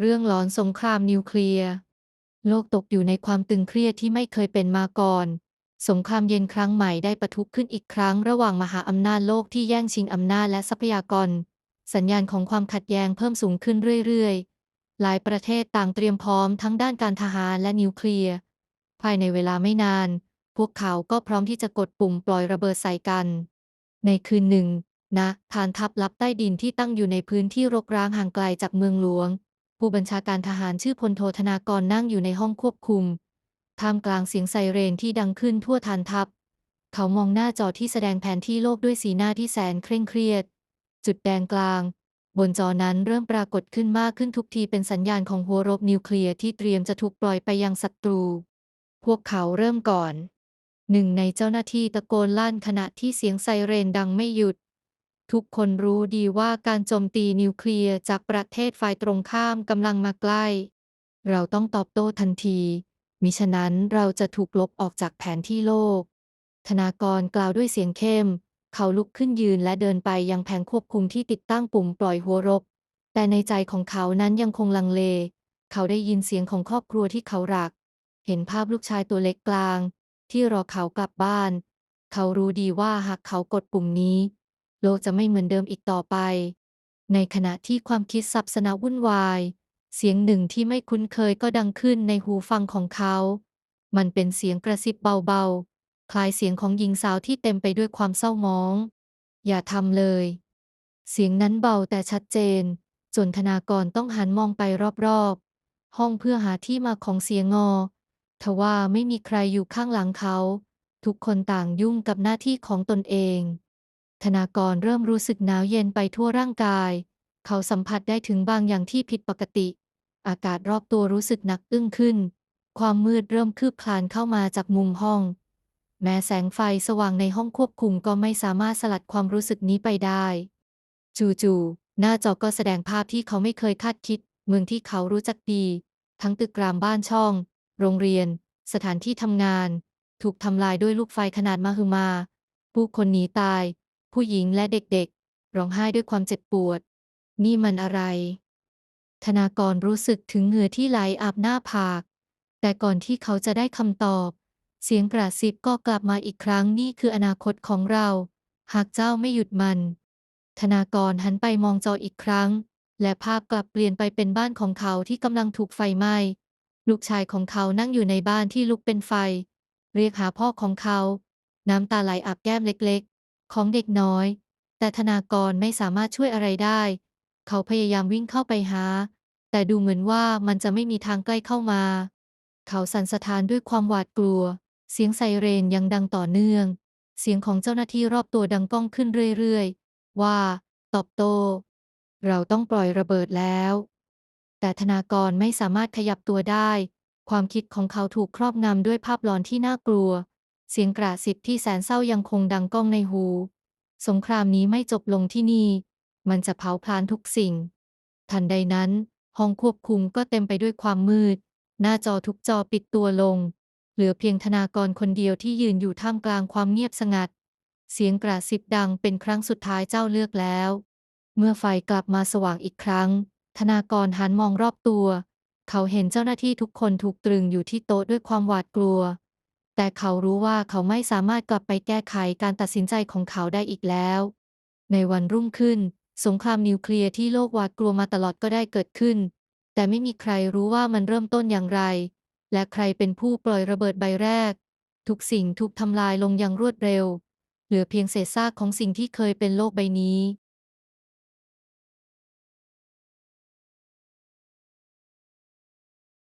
เรื่องหลอนสงครามนิวเคลียร์โลกตกอยู่ในความตึงเครียดที่ไม่เคยเป็นมาก่อน สงครามเย็นครั้งใหม่ได้ปะทุขึ้นอีกครั้งระหว่างมหาอำนาจโลกที่แย่งชิงอำนาจและทรัพยากร สัญญาณของความขัดแย้งเพิ่มสูงขึ้นเรื่อยๆ หลายประเทศต่างเตรียมพร้อมทั้งด้านการทหารและนิวเคลียร์ ภายในเวลาไม่นาน พวกเขาก็พร้อมที่จะกดปุ่มปล่อยระเบิดใส่กัน ในคืนหนึ่งนะฐานทัพลับใต้ดินที่ตั้งอยู่ในพื้นที่รกร้างห่างไกลจากเมืองหลวง ผู้บัญชาการทหารชื่อพลโทธนากรนั่งอยู่ในห้องควบคุม ท่ามกลางเสียงไซเรนที่ดังขึ้นทั่วฐานทัพ เขามองหน้าจอที่แสดงแผนที่โลกด้วยสีหน้าที่แสนเคร่งเครียด จุดแดงกลาง บนจอนั้นเริ่มปรากฏขึ้นมากขึ้นทุกทีเป็นสัญญาณของหัวรบนิวเคลียร์ที่เตรียมจะถูกปล่อยไปยังศัตรู พวกเขาเริ่มก่อน หนึ่งในเจ้าหน้าที่ตะโกนลั่นขณะที่เสียงไซเรนดังไม่หยุด ทุกคนรู้ดีว่าการโจมตีนิวเคลียร์จากประเทศฝ่ายตรงข้ามกำลังมาใกล้ เราต้องตอบโต้ทันที มิฉะนั้นเราจะถูกลบออกจากแผนที่โลก ธนากรกล่าวด้วยเสียงเข้ม เขาลุกขึ้นยืนและเดินไปยังแผงควบคุมที่ติดตั้งปุ่มปล่อยหัวรบ แต่ในใจของเขานั้นยังคงลังเล เขาได้ยินเสียงของครอบครัวที่เขารัก เห็นภาพลูกชายตัวเล็กกลาง ที่รอเขากลับบ้าน เขารู้ดีว่าหากเขากดปุ่มนี้ โลกจะไม่เหมือนเดิมอีกต่อไป ในขณะที่ความคิดสับสนวุ่นวาย เสียงหนึ่งที่ไม่คุ้นเคยก็ดังขึ้นในหูฟังของเขา มันเป็นเสียงกระซิบเบาๆ คล้ายเสียงของหญิงสาวที่เต็มไปด้วยความเศร้าหมอง อย่าทำเลย เสียงนั้นเบาแต่ชัดเจน จนธนากรต้องหันมองไปรอบๆ ห้องเพื่อหาที่มาของเสียงงอทว่าไม่มีใครอยู่ข้างหลังเขา ทุกคนต่างยุ่งกับหน้าที่ของตนเอง ธนากรเริ่มรู้สึกหนาวเย็นไปทั่วร่างกาย เขาสัมผัสได้ถึงบางอย่างที่ผิดปกติ อากาศรอบตัวรู้สึกหนักอึ้งขึ้น ความมืดเริ่มคืบคลานเข้ามาจากมุมห้อง แม้แสงไฟสว่างในห้องควบคุมก็ไม่สามารถสลัดความรู้สึกนี้ไปได้ จู่ๆหน้าจอก็แสดงภาพที่เขาไม่เคยคาดคิด เมืองที่เขารู้จักดี ทั้งตึกรามบ้านช่อง โรงเรียน สถานที่ทำงาน ถูกทำลายด้วยลูกไฟขนาดมหึมา ผู้คนหนีตาย ผู้หญิงและเด็กๆ ร้องไห้ด้วยความเจ็บปวด นี่มันอะไร ธนากรรู้สึกถึงเหงื่อที่ไหลอาบหน้าผาก แต่ก่อนที่เขาจะได้คำตอบ เสียงกระซิบก็กลับมาอีกครั้งนี่คืออนาคตของเรา หากเจ้าไม่หยุดมัน ธนากรหันไปมองจออีกครั้ง และภาพกลับเปลี่ยนไปเป็นบ้านของเขาที่กำลังถูกไฟไหม้ ลูกชายของเขานั่งอยู่ในบ้านที่ลุกเป็นไฟ เรียกหาพ่อของเขา น้ำตาไหลอาบแก้มเล็ก ของเด็กน้อย แต่ธนากรไม่สามารถช่วยอะไรได้ เขาพยายามวิ่งเข้าไปหา แต่ดูเหมือนว่ามันจะไม่มีทางใกล้เข้ามา เขาสั่นสะท้านด้วยความหวาดกลัว เสียงไซเรนยังดังต่อเนื่อง เสียงของเจ้าหน้าที่รอบตัวดังก้องขึ้นเรื่อยๆ ว่า ตอบโต้ เราต้องปล่อยระเบิดแล้ว แต่ธนากรไม่สามารถขยับตัวได้ ความคิดของเขาถูกครอบงำด้วยภาพหลอนที่น่ากลัว เสียงกระซิบที่แสนเศร้ายังคงดังก้องในหู สงครามนี้ไม่จบลงที่นี่ มันจะเผาพลาญทุกสิ่ง ทันใดนั้น ห้องควบคุมก็เต็มไปด้วยความมืด หน้าจอทุกจอปิดตัวลง เหลือเพียงธนากรคนเดียวที่ยืนอยู่ท่ามกลางความเงียบสงัด เสียงกระซิบดังเป็นครั้งสุดท้ายเจ้าเลือกแล้ว เมื่อไฟกลับมาสว่างอีกครั้ง ธนากรหันมองรอบตัว เขาเห็นเจ้าหน้าที่ทุกคนถูกตรึงอยู่ที่โต๊ะด้วยความหวาดกลัว แต่เขารู้ว่าเขาไม่สามารถกลับไปแก้ไขการตัดสินใจของเขาได้อีกแล้ว ในวันรุ่งขึ้น สงครามนิวเคลียร์ที่โลกหวาดกลัวมาตลอดก็ได้เกิดขึ้น แต่ไม่มีใครรู้ว่ามันเริ่มต้นอย่างไร และใครเป็นผู้ปล่อยระเบิดใบแรก ทุกสิ่งถูกทำลายลงอย่างรวดเร็ว เหลือเพียงเศษซากของสิ่งที่เคยเป็นโลกใบนี้